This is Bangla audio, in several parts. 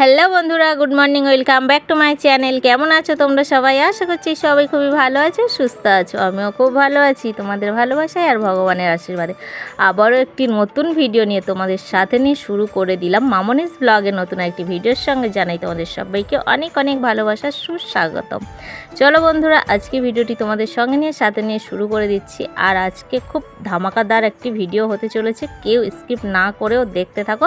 হ্যালো বন্ধুরা, good morning, welcome back to my channel. কেমন আছো তোমরা সবাই? আশা করছি সবাই খুবই ভালো আছো, সুস্থ আছো। আমিও খুব ভালো আছি, তোমাদের ভালোবাসায় আর ভগবানের আশীর্বাদে। আবারও একটি নতুন ভিডিও নিয়ে তোমাদের সাথে নিয়ে শুরু করে দিলাম মামনিস ব্লগে নতুন একটি ভিডিওর সঙ্গে, জানাই তোমাদের সবাইকে অনেক অনেক ভালোবাসার সুস্বাগতম। চলো বন্ধুরা, আজকে ভিডিওটি তোমাদের সঙ্গে নিয়ে, সাথে নিয়ে শুরু করে দিচ্ছি। আর আজকে খুব ধামাকাদার একটি ভিডিও হতে চলেছে, কেউ স্কিপ না করেও দেখতে থাকো।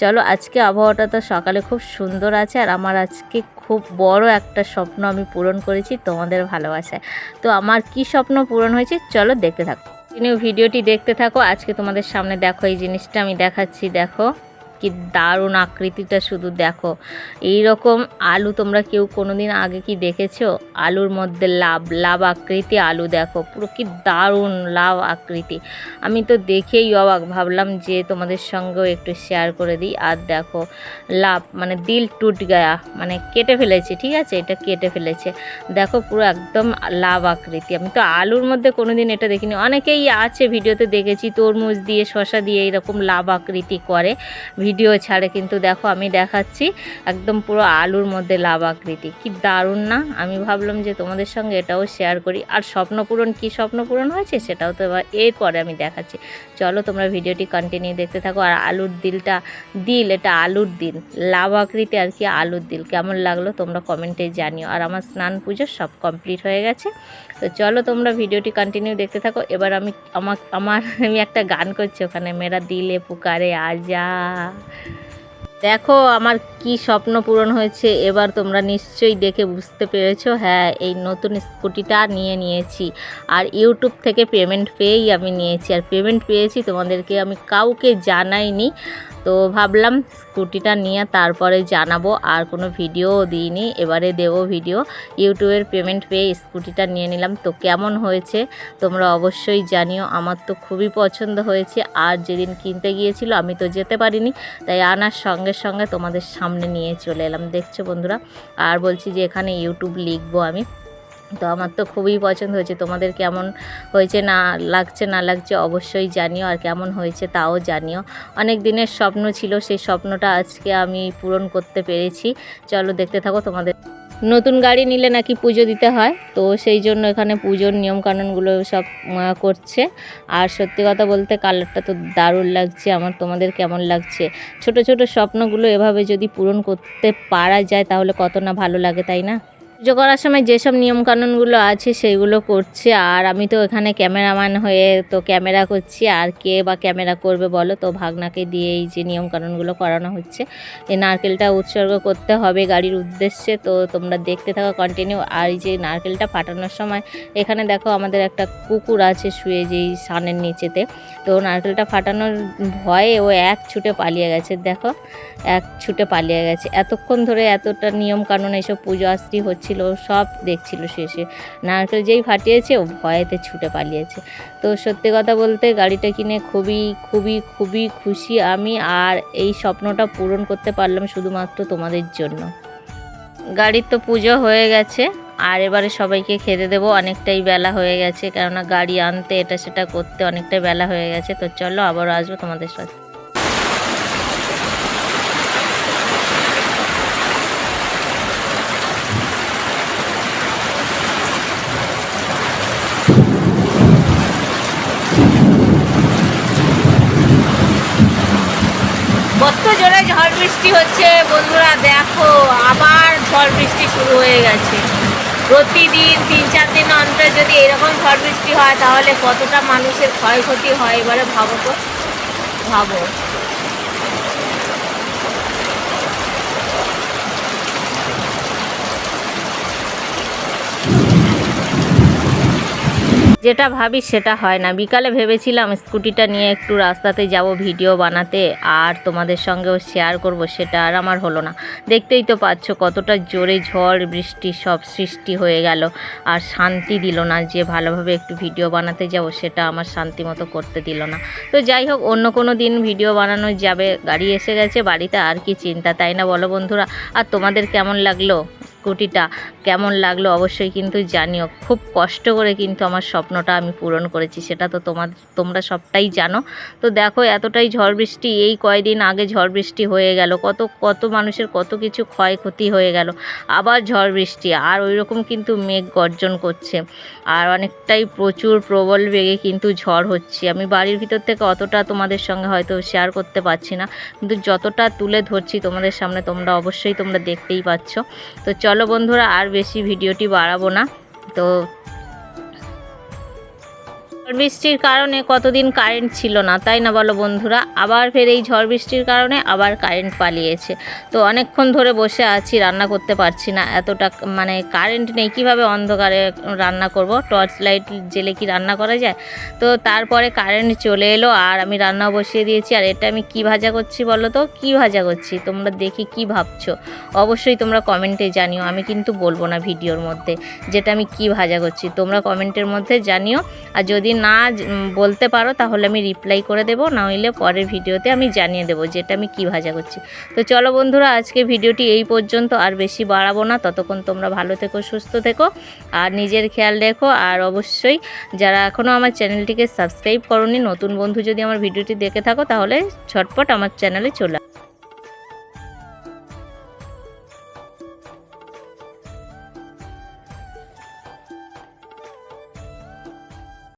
চলো, আজকে আবহাওয়াটা তো সকালে খুব সুন্দর আছে আর আমার আজকে খুব বড় একটা স্বপ্ন আমি পূরণ করেছি তোমাদের ভালোবাসায়। তো আমার কি স্বপ্ন পূরণ হয়েছে চলো দেখতে থাকো। কন্টিনিউ ভিডিওটি দেখতে থাকো। আজকে তোমাদের সামনে দেখো এই জিনিসটা, আমি দেখাচ্ছি, দেখো। কি দারুণ আকৃতিটা শুধু দেখো। এই রকম আলু তোমরা কেউ কোনোদিন আগে কি দেখেছ? আলুর মধ্যে লাভ লাভ আকৃতি আলু দেখো। পুরো কি দারুণ লাভ আকৃতি। আমি তো দেখেই অবাক, ভাবলাম যে তোমাদের সঙ্গেও একটু শেয়ার করে দিই। আর দেখো, লাভ মানে দিল টুট গায়া মানে কেটে ফেলেছে, ঠিক আছে? এটা কেটে ফেলেছে। দেখো, পুরো একদম লাভ আকৃতি। আমি তো আলুর মধ্যে কোনোদিন এটা দেখিনি। অনেকেই আছে ভিডিওতে দেখেছি, তরমুজ দিয়ে শশা দিয়ে এরকম লাভ আকৃতি করে। ভিডিও ছাড়ে, কিন্তু দেখো আমি দেখাচ্ছি একদম পুরো আলুর মধ্যে লাভ আকৃতি। কি দারুণ না? আমি ভাবলাম যে তোমাদের সঙ্গে এটাও শেয়ার করি। আর স্বপ্ন পূরণ, কী স্বপ্ন পূরণ হয়েছে? সেটাও তো এবার এরপরে আমি দেখাচ্ছি। চলো তোমরা ভিডিওটি কন্টিনিউ দেখতে থাকো। আর আলুর দিলটা দিল, এটা আলুর দিল। লাভ আকৃতি আর কি আলুর দিল। কেমন লাগল তোমরা কমেন্টে জানিও। আর আমার স্নান পুজো সব কমপ্লিট হয়ে গেছে। তো চলো তোমরা ভিডিওটি কন্টিনিউ দেখতে থাকো। এবার আমি, আমার আমার, আমি একটা গান করছি ওখানে। মেরা দিলে, পুকারে আজা। দেখো, আমার কি স্বপ্ন পূরণ হয়েছে, এবার তোমরা নিশ্চয়ই দেখে বুঝতে পেরেছ। হ্যাঁ এই নতুন স্কুটিটা নিয়ে নিয়েছি। আর ইউটিউব থেকে পেমেন্ট পেয়েই আমি নিয়েছি। আর পেমেন্ট পেয়েছি তোমাদেরকে আমি কাউকে জানাইনি। তো ভাবলাম স্কুটিটা নিয়ে তারপরে জানাব, আর কোনো ভিডিওও দিইনি। এবারে দেবো ভিডিও। ইউটিউবের পেমেন্ট পেয়ে স্কুটিটা নিয়ে নিলাম। তো কেমন হয়েছে তোমরা অবশ্যই জানিও। আমার তো খুবই পছন্দ হয়েছে। আর যেদিন কিনতে গিয়েছিল আমি তো যেতে পারিনি। তাই আনার সঙ্গে সঙ্গে তোমাদের সামনে নিয়ে চলে এলাম। দেখছ বন্ধুরা? আর বলছি যে এখানে ইউটিউব লিখব আমি। তো আমার তো খুবই পছন্দ হয়েছে। তোমাদের কেমন হয়েছে, না লাগছে না লাগছে অবশ্যই জানিও, আর কেমন হয়েছে তাও জানিও। অনেক দিনের স্বপ্ন ছিল, সেই স্বপ্নটা আজকে আমি পূরণ করতে পেরেছি। চলো দেখতে থাকো, তোমাদের নতুন গাড়ি নিলে নাকি পুজো দিতে হয়। তো সেই জন্য এখানে পুজোর নিয়মকানুনগুলো সব করছে। আর সত্যি কথা বলতে কালারটা তো দারুণ লাগছে, আমার তোমাদের কেমন লাগছে? ছোট ছোট স্বপ্নগুলো এভাবে যদি পূরণ করতে পারা যায়, তাহলে কত না ভালো লাগে, তাই না? পুজো করার সময় যেসব নিয়মকানুনগুলো আছে সেইগুলো করছে। আর আমি তো এখানে ক্যামেরাম্যান হয়ে তো ক্যামেরা করছি। আর কে বা ক্যামেরা করবে বলো তো? ভাগনাকে দিয়ে এই যে নিয়মকানুনগুলো করানো হচ্ছে। এই নারকেলটা উৎসর্গ করতে হবে গাড়ির উদ্দেশ্যে। তো তোমরা দেখতে থাকো কন্টিনিউ আর এই যে নারকেলটা ফাটানোর সময় এখানে দেখো আমাদের একটা কুকুর আছে শুয়ে যেই সানের নিচেতে। তো নারকেলটা ফাটানোর ভয়ে ও এক ছুটে পালিয়ে গেছে। দেখো, এক ছুটে পালিয়ে গেছে। এতক্ষণ ধরে এতটা নিয়ম কানুন এইসব পুজো আস্তি হচ্ছিল ও সব দেখছিল শেষে। নারকেল যেই ফাটিয়েছে, ও ভয়েতে ছুটে পালিয়েছে। তো সত্যি কথা বলতে গাড়িটা কিনে খুবই খুবই খুবই খুশি আমি, আর এই স্বপ্নটা পূরণ করতে পারলাম শুধুমাত্র তোমাদের জন্য। গাড়ির তো পুজো হয়ে গেছে, আর এবারে সবাইকে খেতে দেবো। অনেকটাই বেলা হয়ে গেছে, কেননা গাড়ি আনতে এটা সেটা করতে অনেকটাই বেলা হয়ে গেছে। তো চলো আবারও আসব তোমাদের সাথে কত জোরে ঝড় বৃষ্টি হচ্ছে, বন্ধুরা দেখো, আবার ঝড় বৃষ্টি শুরু হয়ে গেছে। প্রতিদিন তিন চার দিন অন্তর যদি এরকম ঝড় বৃষ্টি হয়, তাহলে কতটা মানুষের ক্ষয়ক্ষতি হয় এবারে ভাবো তো? ভাবো। যেটা ভাবি সেটা হয় না। বিকালে ভেবেছিলাম স্কুটিটা নিয়ে একটু রাস্তাতে যাব ভিডিও বানাতে, আর তোমাদের সঙ্গেও শেয়ার করব সেটা আর আমার হলো না। দেখতেই তো পাচ্ছ কতটা জোরে ঝড়, বৃষ্টি সব সৃষ্টি হয়ে গেল। আর শান্তি দিল না যে ভালোভাবে একটু ভিডিও বানাতে যাব সেটা আমার শান্তি মতো করতে দিল না। তো যাই হোক, অন্য কোনো দিন ভিডিও বানানো যাবে। গাড়ি এসে গেছে বাড়িতে, আর কি চিন্তা, তাই না বলো বন্ধুরা? আর তোমাদের কেমন লাগল? স্কুটিটা কেমন লাগল অবশ্যই কিন্তু জানিও। খুব কষ্ট করে কিন্তু আমার স্বপ্নটা আমি পূরণ করেছি, সেটা তো তোমার, তোমরা সবটাই জানো। তো দেখো, এতটাই ঝড় বৃষ্টি, এই কয়দিন আগে ঝড় বৃষ্টি হয়ে গেল, কত কত মানুষের কত কিছু ক্ষয়ক্ষতি হয়ে গেল, আবার ঝড় বৃষ্টি, আর ওই রকম কিন্তু মেঘ গর্জন করছে, আর অনেকটাই প্রচুর প্রবল বেগে কিন্তু ঝড় হচ্ছে। আমি বাড়ির ভিতর থেকে অতটা তোমাদের সঙ্গে হয়তো শেয়ার করতে পারছি না, কিন্তু যতটা তুলে ধরছি তোমাদের সামনে, তোমরা অবশ্যই তোমরা দেখতেই পাচ্ছ। তো চলো বন্ধুরা আর বেশি ভিডিওটি বাড়াবো না। তো ঝড় বৃষ্টির কারণে কতদিন কারেন্ট ছিল না, তাই না বলো বন্ধুরা? আবার ফের এই ঝড় বৃষ্টির কারণে আবার কারেন্ট পালিয়েছে। তো অনেকক্ষণ ধরে বসে আছি, রান্না করতে পারছি না। এতটা মানে কারেন্ট নেই, কীভাবে অন্ধকারে রান্না করব? টর্চ লাইট জেলে কি রান্না করা যায়? তো তারপরে কারেন্ট চলে এলো, আর আমি রান্না বসিয়ে দিয়েছি। আর এটা আমি কি ভাজা করছি বলো তো? কি ভাজা করছি? তোমরা দেখি কি ভাবছ? অবশ্যই তোমরা কমেন্টে জানিও। আমি কিন্তু বলব না ভিডিওর মধ্যে যেটা আমি কি ভাজা করছি। তোমরা কমেন্টের মধ্যে জানিও। আর যদি না বলতে পারো তাহলে আমি রিপ্লাই করে দেবো না হইলে পরের ভিডিওতে আমি জানিয়ে দেবো যেটা আমি কি ভাজা করছি। তো চলো বন্ধুরা, আজকে ভিডিওটি এই পর্যন্ত, আর বেশি বাড়াবো না, ততক্ষণ তোমরা ভালো থেকো, সুস্থ থেকো, আর নিজের খেয়াল রেখো, আর অবশ্যই যারা এখনও আমার চ্যানেলটিকে সাবস্ক্রাইব করনি, নতুন বন্ধু যদি আমার ভিডিওটি দেখে থাকো, তাহলে ঝটপট আমার চ্যানেলে চলে